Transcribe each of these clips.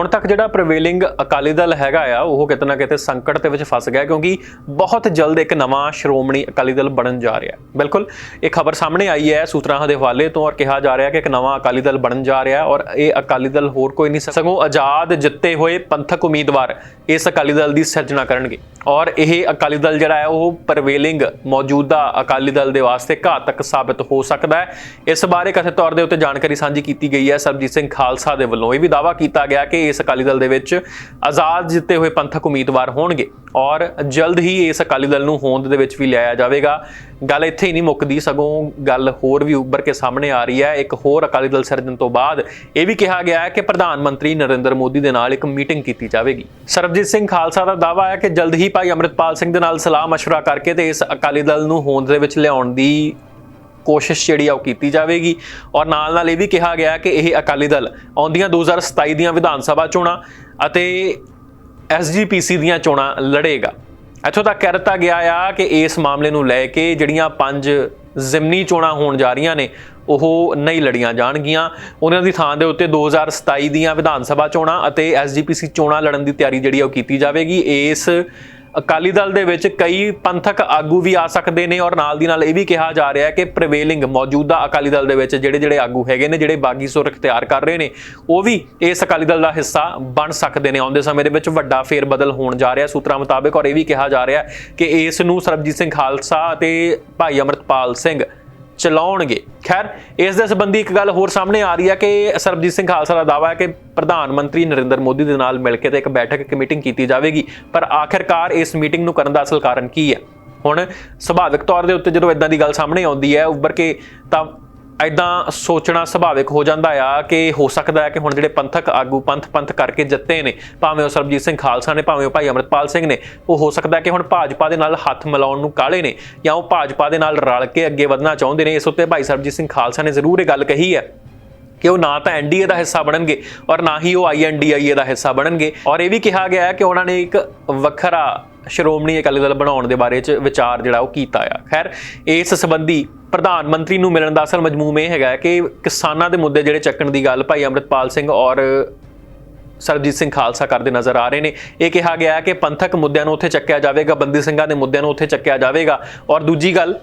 ਹੁਣ ਤੱਕ ਜਿਹੜਾ ਪ੍ਰੀਵੇਲਿੰਗ ਅਕਾਲੀ ਦਲ ਹੈਗਾ ਆ, ਉਹ ਕਿਤੇ ਨਾ ਕਿਤੇ ਸੰਕਟ ਦੇ ਵਿੱਚ ਫਸ ਗਿਆ, ਕਿਉਂਕਿ ਬਹੁਤ ਜਲਦ ਇੱਕ ਨਵਾਂ ਸ਼੍ਰੋਮਣੀ ਅਕਾਲੀ ਦਲ ਬਣਨ ਜਾ ਰਿਹਾ ਹੈ। ਬਿਲਕੁਲ, ਇਹ ਖਬਰ ਸਾਹਮਣੇ ਆਈ ਹੈ, ਸੂਤਰਾਂ ਦੇ ਹਵਾਲੇ ਤੋਂ, ਔਰ ਕਿਹਾ ਜਾ ਰਿਹਾ ਕਿ ਇੱਕ ਨਵਾਂ ਅਕਾਲੀ ਦਲ ਬਣਨ ਜਾ ਰਿਹਾ, ਔਰ ਇਹ ਅਕਾਲੀ ਦਲ ਹੋਰ ਕੋਈ ਨਹੀਂ, ਸਗੋਂ ਆਜ਼ਾਦ ਜਿੱਤੇ ਹੋਏ ਪੰਥਕ ਉਮੀਦਵਾਰ ਇਸ ਅਕਾਲੀ ਦਲ ਦੀ ਸਿਰਜਣਾ ਕਰਨਗੇ। ਔਰ ਇਹ ਅਕਾਲੀ ਦਲ ਜਿਹੜਾ ਹੈ, ਉਹ ਪ੍ਰਵੇਲਿੰਗ ਮੌਜੂਦਾ ਅਕਾਲੀ ਦਲ ਦੇ ਵਾਸਤੇ ਘਾਤਕ ਸਾਬਤ ਹੋ ਸਕਦਾ ਹੈ। ਇਸ ਬਾਰੇ ਕਥਿਤ ਤੌਰ ਦੇ ਉੱਤੇ ਜਾਣਕਾਰੀ ਸਾਂਝੀ ਕੀਤੀ ਗਈ ਹੈ। ਸਰਬਜੀਤ ਸਿੰਘ ਖਾਲਸਾ ਦੇ ਵੱਲੋਂ ਇਹ ਵੀ ਦਾਅਵਾ ਕੀਤਾ ਗਿਆ ਕਿ ਇਸ ਅਕਾਲੀ ਦਲ ਦੇ ਵਿੱਚ ਆਜ਼ਾਦ ਜਿੱਤੇ ਹੋਏ ਪੰਥਕ ਉਮੀਦਵਾਰ ਹੋਣਗੇ ਔਰ ਜਲਦ ਹੀ ਇਸ ਅਕਾਲੀ ਦਲ ਨੂੰ ਹੋਂਦ ਦੇ ਵਿੱਚ ਵੀ ਲਿਆਇਆ ਜਾਵੇਗਾ ਗੱਲ ਇੱਥੇ ਹੀ ਨਹੀਂ ਮੁੱਕਦੀ ਸਗੋਂ ਗੱਲ ਹੋਰ ਵੀ ਉੱਭਰ ਕੇ ਸਾਹਮਣੇ ਆ ਰਹੀ ਹੈ ਇੱਕ ਹੋਰ ਅਕਾਲੀ ਦਲ ਸਿਰਜਣ ਤੋਂ ਬਾਅਦ ਇਹ ਵੀ ਕਿਹਾ ਗਿਆ ਹੈ ਕਿ ਪ੍ਰਧਾਨ ਮੰਤਰੀ ਨਰਿੰਦਰ ਮੋਦੀ ਦੇ ਨਾਲ ਇੱਕ ਮੀਟਿੰਗ ਕੀਤੀ ਜਾਵੇਗੀ ਸਰਬਜੀਤ ਸਿੰਘ ਖਾਲਸਾ ਦਾ ਦਾਅਵਾ ਹੈ ਕਿ ਜਲਦ ਹੀ ਭਾਈ ਅੰਮ੍ਰਿਤਪਾਲ ਸਿੰਘ ਦੇ ਨਾਲ ਸਲਾਹ مشورہ ਕਰਕੇ ਤੇ ਇਸ ਅਕਾਲੀ ਦਲ ਨੂੰ ਹੋਂਦ ਦੇ ਵਿੱਚ ਲਿਆਉਣ ਦੀ ਕੋਸ਼ਿਸ਼ ਜਿਹੜੀ ਆ ਉਹ ਕੀਤੀ ਜਾਵੇਗੀ। ਔਰ ਨਾਲ ਨਾਲ ਇਹ ਵੀ ਕਿਹਾ ਗਿਆ ਕਿ ਇਹ ਅਕਾਲੀ ਦਲ ਆਉਂਦੀਆਂ 2027 ਦੀਆਂ ਵਿਧਾਨ ਸਭਾ ਚੋਣਾਂ ਅਤੇ ਐਸਜੀਪੀਸੀ ਦੀਆਂ ਚੋਣਾਂ ਲੜੇਗਾ। ਇੱਥੋਂ ਤੱਕ ਕਹਿ ਦਿੱਤਾ ਗਿਆ ਆ ਕਿ ਇਸ ਮਾਮਲੇ ਨੂੰ ਲੈ ਕੇ ਜਿਹੜੀਆਂ ਪੰਜ ਜ਼ਿਮਨੀ ਚੋਣਾਂ ਹੋਣ ਜਾ ਰਹੀਆਂ ਨੇ, ਉਹ ਨਹੀਂ ਲੜੀਆਂ ਜਾਣਗੀਆਂ। ਉਹਨਾਂ ਦੀ ਥਾਂ ਦੇ ਉੱਤੇ 2027 ਦੀਆਂ ਵਿਧਾਨ ਸਭਾ ਚੋਣਾਂ ਅਤੇ ਐਸਜੀਪੀਸੀ ਚੋਣਾਂ ਲੜਨ ਦੀ ਤਿਆਰੀ ਜਿਹੜੀ ਆ ਉਹ ਕੀਤੀ ਜਾਵੇਗੀ। ਇਸ ਅਕਾਲੀ ਦਲ ਦੇ ਵਿੱਚ ਕਈ ਪੰਥਕ ਆਗੂ ਵੀ ਆ ਸਕਦੇ ਨੇ ਔਰ ਨਾਲ ਦੀ ਨਾਲ ਇਹ ਵੀ ਕਿਹਾ ਜਾ ਰਿਹਾ ਹੈ ਕਿ ਪ੍ਰੀਵੇਲਿੰਗ ਮੌਜੂਦਾ ਅਕਾਲੀ ਦਲ ਦੇ ਵਿੱਚ ਜਿਹੜੇ ਜਿਹੜੇ ਆਗੂ ਹੈਗੇ ਨੇ, ਜਿਹੜੇ ਬਾਗੀ ਸੁਰ ਇਖਤਿਆਰ ਕਰ ਰਹੇ ਨੇ, ਉਹ ਵੀ ਇਸ ਅਕਾਲੀ ਦਲ ਦਾ ਹਿੱਸਾ ਬਣ ਸਕਦੇ ਨੇ। ਆਉਂਦੇ ਸਮੇਂ ਦੇ ਵਿੱਚ ਵੱਡਾ ਫੇਰ ਬਦਲ ਹੋਣ ਜਾ ਰਿਹਾ ਸੂਤਰਾਂ ਮੁਤਾਬਕ ਔਰ ਇਹ ਵੀ ਕਿਹਾ ਜਾ ਰਿਹਾ ਕਿ ਇਸ ਨੂੰ ਸਰਬਜੀਤ ਸਿੰਘ ਖਾਲਸਾ ਅਤੇ ਭਾਈ ਅਮਰਤਪਾਲ ਸਿੰਘ ਚਲਾਉਣਗੇ। ਖੈਰ, ਇਸ ਦੇ ਸੰਬੰਧੀ ਇੱਕ ਗੱਲ ਹੋਰ ਸਾਹਮਣੇ ਆ ਰਹੀ ਹੈ ਕਿ ਸਰਬਜੀਤ ਸਿੰਘ ਖਾਲਸਾ ਦਾ ਦਾਅਵਾ ਹੈ ਕਿ ਪ੍ਰਧਾਨ ਮੰਤਰੀ ਨਰਿੰਦਰ ਮੋਦੀ ਦੇ ਨਾਲ ਮਿਲ ਕੇ ਤੇ ਇੱਕ ਬੈਠਕ, ਇੱਕ ਮੀਟਿੰਗ ਕੀਤੀ ਜਾਵੇਗੀ। ਪਰ ਆਖਿਰਕਾਰ ਇਸ ਮੀਟਿੰਗ ਨੂੰ ਕਰਨ ਦਾ ਅਸਲ ਕਾਰਨ ਕੀ ਹੈ? ਹੁਣ ਸੁਭਾਵਿਕ ਤੌਰ ਦੇ ਉੱਤੇ ਜਦੋਂ ਇਦਾਂ ਦੀ ਗੱਲ ਸਾਹਮਣੇ ਆਉਂਦੀ ਹੈ, ਉੱਭਰ ਕੇ ਤਾਂ ਐਦਾਂ ਸੋਚਣਾ ਸੁਭਾਵਿਕ ਹੋ ਜਾਂਦਾ ਆ ਕਿ ਹੋ ਸਕਦਾ ਹੈ ਕਿ ਹੁਣ ਜਿਹੜੇ ਪੰਥਕ ਆਗੂ ਪੰਥ ਪੰਥ ਕਰਕੇ ਜਿੱਤੇ ਨੇ, ਭਾਵੇਂ ਉਹ ਸਰਬਜੀਤ ਸਿੰਘ ਖਾਲਸਾ ਨੇ, ਭਾਵੇਂ ਉਹ ਭਾਈ ਅਮਰਤਪਾਲ ਸਿੰਘ ਨੇ, ਉਹ ਹੋ ਸਕਦਾ ਕਿ ਹੁਣ ਭਾਜਪਾ ਦੇ ਨਾਲ ਹੱਥ ਮਿਲਾਉਣ ਨੂੰ ਕਾਲੇ ਨੇ ਜਾਂ ਉਹ ਭਾਜਪਾ ਦੇ ਨਾਲ ਰਲ ਕੇ ਅੱਗੇ ਵਧਣਾ ਚਾਹੁੰਦੇ ਨੇ, ਇਸ ਉੱਤੇ ਭਾਈ ਸਰਬਜੀਤ ਸਿੰਘ ਖਾਲਸਾ ਨੇ ਜ਼ਰੂਰ ਇਹ ਗੱਲ ਕਹੀ ਹੈ ਕਿ ਉਹ ਨਾ ਤਾਂ ਐਨਡੀਏ ਦਾ ਹਿੱਸਾ ਬਣਨਗੇ ਔਰ ਨਾ ਹੀ ਉਹ ਆਈਐਨਡੀਆਈਏ ਦਾ ਹਿੱਸਾ ਬਣਨਗੇ। ਔਰ ਇਹ ਵੀ ਕਿਹਾ ਗਿਆ ਹੈ ਕਿ ਉਹਨਾਂ ਨੇ ਇੱਕ ਵੱਖਰਾ ਸ਼੍ਰੋਮਣੀ ਅਕਾਲੀ ਦਲ ਬਣਾਉਣ ਦੇ ਬਾਰੇ ਚ ਵਿਚਾਰ ਜਿਹੜਾ ਉਹ ਕੀਤਾ ਆ। ਖੈਰ, ਇਸ ਸੰਬੰਧੀ ਪ੍ਰਧਾਨ ਮੰਤਰੀ ਨੂੰ ਮਿਲਣ ਦਾ ਅਸਲ ਮਜਮੂਮ ਇਹ ਹੈਗਾ ਕਿ ਕਿਸਾਨਾਂ ਦੇ ਮੁੱਦੇ ਜਿਹੜੇ ਚੱਕਣ ਦੀ ਗੱਲ ਭਾਈ ਅੰਮ੍ਰਿਤਪਾਲ ਸਿੰਘ ਔਰ ਸਰਬਜੀਤ ਸਿੰਘ ਖਾਲਸਾ ਕਰਦੇ ਨਜ਼ਰ ਆ ਰਹੇ ਨੇ। ਇਹ ਕਿਹਾ ਗਿਆ ਹੈ ਕਿ ਪੰਥਕ ਮੁੱਦਿਆਂ ਨੂੰ ਉੱਥੇ ਚੱਕਿਆ ਜਾਵੇਗਾ, ਬੰਦੀ ਸਿੰਘਾਂ ਦੇ ਮੁੱਦਿਆਂ ਨੂੰ ਉੱਥੇ ਚੱਕਿਆ ਜਾਵੇਗਾ। ਔਰ ਦੂਜੀ ਗੱਲ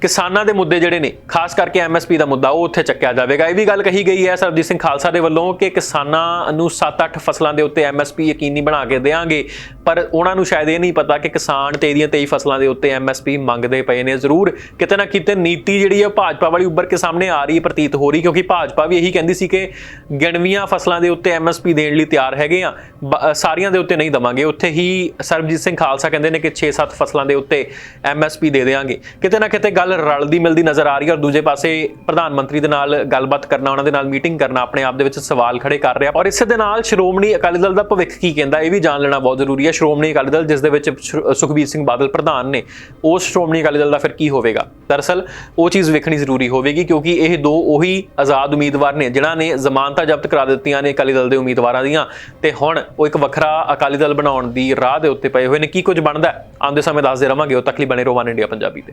ਕਿਸਾਨਾਂ ਦੇ ਮੁੱਦੇ ਜਿਹੜੇ ਨੇ, ਖਾਸ ਕਰਕੇ ਐਮਐਸਪੀ ਦਾ ਮੁੱਦਾ, ਉਹ ਉੱਥੇ ਚੱਕਿਆ ਜਾਵੇਗਾ। ਇਹ ਵੀ ਗੱਲ ਕਹੀ ਗਈ ਹੈ ਸਰਬਜੀਤ ਸਿੰਘ ਖਾਲਸਾ ਦੇ ਵੱਲੋਂ ਕਿ ਕਿਸਾਨਾਂ ਨੂੰ 7-8 ਫਸਲਾਂ ਦੇ ਉੱਤੇ ਐਮਐਸਪੀ ਯਕੀਨੀ ਬਣਾ ਕੇ ਦੇਵਾਂਗੇ ਪਰ ਉਹਨਾਂ ਨੂੰ ਸ਼ਾਇਦ ਇਹ ਨਹੀਂ ਪਤਾ ਕਿ ਕਿਸਾਨ ਤੇ ਇਹਦੀਆਂ 23 ਫਸਲਾਂ ਦੇ ਉੱਤੇ ਐਮਐਸਪੀ ਮੰਗਦੇ ਪਏ ਨੇ। ਜ਼ਰੂਰ ਕਿਤੇ ਨਾ ਕਿਤੇ ਨੀਤੀ ਜਿਹੜੀ ਹੈ ਭਾਜਪਾ ਵਾਲੀ ਉੱਭਰ ਕੇ ਸਾਹਮਣੇ ਆ ਰਹੀ ਪ੍ਰਤੀਤ ਹੋ ਰਹੀ, ਕਿਉਂਕਿ ਭਾਜਪਾ ਵੀ ਇਹੀ ਕਹਿੰਦੀ ਸੀ ਕਿ ਗਿਣਵੀਆਂ ਫਸਲਾਂ ਦੇ ਉੱਤੇ ਐਮਐਸਪੀ ਦੇਣ ਲਈ ਤਿਆਰ ਹੈਗੇ ਆ। ਬ- ਸਾਰੀਆਂ ਦੇ ਉੱਤੇ ਨਹੀਂ ਦਵਾਂਗੇ। ਉੱਥੇ ਹੀ ਸਰਬਜੀਤ ਸਿੰਘ ਖਾਲਸਾ ਕਹਿੰਦੇ ਨੇ ਕਿ 6-7 ਫਸਲਾਂ ਦੇ ਉੱਤੇ ਐਮਐਸਪੀ ਦੇ ਦੇਵਾਂਗੇ ਕਿਤੇ ਨਾ ਕਿਤੇ ਗੱਲ ਰਲਦੀ ਮਿਲਦੀ ਨਜ਼ਰ ਆ ਰਹੀ ਹੈ ਔਰ ਦੂਜੇ ਪਾਸੇ ਪ੍ਰਧਾਨ ਮੰਤਰੀ ਦੇ ਨਾਲ ਗੱਲਬਾਤ ਕਰਨਾ, ਉਹਨਾਂ ਦੇ ਨਾਲ ਮੀਟਿੰਗ ਕਰਨਾ ਆਪਣੇ ਆਪ ਦੇ ਵਿੱਚ ਸਵਾਲ ਖੜੇ ਕਰ ਰਿਹਾ। ਔਰ ਇਸੇ ਦੇ ਨਾਲ ਸ਼੍ਰੋਮਣੀ ਅਕਾਲੀ ਦਲ ਦਾ ਭਵਿੱਖ ਕੀ ਕਹਿੰਦਾ, ਇਹ ਵੀ ਜਾਣ ਲੈਣਾ ਬਹੁਤ ਜ਼ਰੂਰੀ ਹੈ। ਸ਼੍ਰੋਮਣੀ ਅਕਾਲੀ ਦਲ, ਜਿਸ ਦੇ ਵਿੱਚ ਸੁਖਬੀਰ ਸਿੰਘ ਬਾਦਲ ਪ੍ਰਧਾਨ ਨੇ, ਉਸ ਸ਼੍ਰੋਮਣੀ ਅਕਾਲੀ ਦਲ ਦਾ ਫਿਰ ਕੀ ਹੋਵੇਗਾ? ਦਰਅਸਲ ਉਹ ਚੀਜ਼ ਵੇਖਣੀ ਜ਼ਰੂਰੀ ਹੋਵੇਗੀ ਕਿਉਂਕਿ ਇਹ ਦੋ ਉਹੀ ਆਜ਼ਾਦ ਉਮੀਦਵਾਰ ਨੇ, ਜਿਨ੍ਹਾਂ ਨੇ ਜ਼ਮਾਨਤਾਂ ਜ਼ਬਤ ਕਰਾ ਦਿੱਤੀਆਂ ਨੇ ਅਕਾਲੀ ਦਲ ਦੇ ਉਮੀਦਵਾਰਾਂ ਦੀਆਂ। ਤੇ ਹੁਣ ਉਹ ਇੱਕ ਵੱਖਰਾ ਅਕਾਲੀ ਦਲ ਬਣਾਉਣ ਦੀ ਰਾਹ ਦੇ ਉੱਤੇ ਪਏ ਹੋਏ ਨੇ। ਕੀ ਕੁਝ ਬਣਦਾ ਆਉਂਦੇ ਸਮੇਂ ਦੱਸਦੇ ਰਵਾਂਗੇ। ਉਹ ਤੱਕ ਲਈ ਬਣੇ ਰਹੋ, ਵਨ ਇੰਡੀਆ ਪੰਜਾਬੀ ਤੇ।